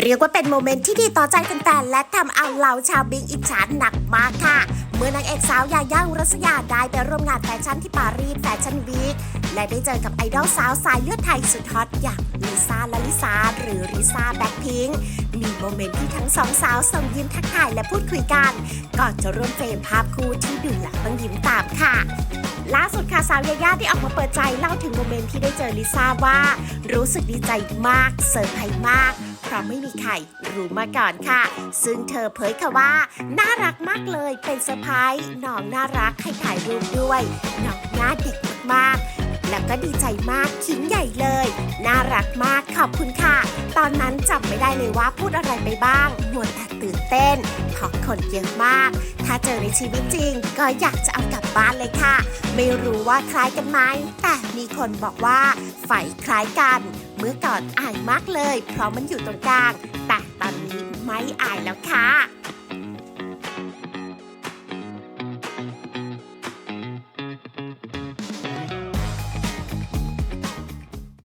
เรียกว่าเป็นโมเมนต์ที่ดีต่อใจแฟนๆและทำเอาเหล่าชาวบิ๊กอิจฉาหนักมากค่ะ เมื่อนางเอกสาวยาย่าอุรัสยาได้ไปร่วมงานแฟชั่นที่ปารีสแฟชั่นวีคและได้เจอกับไอดอลสาวสายเลือดไทยสุดฮอตอย่างลิซ่าและลิซาหรือลิซ่าแบ็คพิงค์มีโมเมนต์ที่ทั้งสองสาวส่งยิ้มทักทายและพูดคุยกัน ก่อนจะร่วมเฟรมภาพคู่ที่ดูแล้วต้องยิ้มตามค่ะล่าสุดค่ะสาวยาย่าได้ออกมาเปิดใจเล่าถึงโมเมนต์ที่ได้เจอลิซ่าว่า รู้สึกดีใจมากเซอร์ไพรส์มาก เพราะไม่มีใครรู้มาก่อนค่ะ ซึ่งเธอเผยค่ะว่า น่ารักมากเลยเป็นเซอร์ไพรส์น้องน่ารักให้ถ่ายรูปด้วยน้องหน้าเด็กมากๆ แล้วก็ดีใจมากขิงใหญ่เลย น่ารักมากขอบคุณค่ะ ตอนนั้นจำไม่ได้เลยว่าพูดอะไรไปบ้างมัวแต่ตื่นเต้นเพราะคนเยอะมาก ถ้าเจอในชีวิตจริง ก็อยากจะเอากลับบ้านเลยค่ะ ไม่รู้ว่าคล้ายกันไหมแต่มีคนบอกว่าไฝคล้ายกัน เมื่อก่อนอายมากเลย เพราะมันอยู่ตรงกลาง แต่ตอนนี้ไม่อายแล้วค่ะ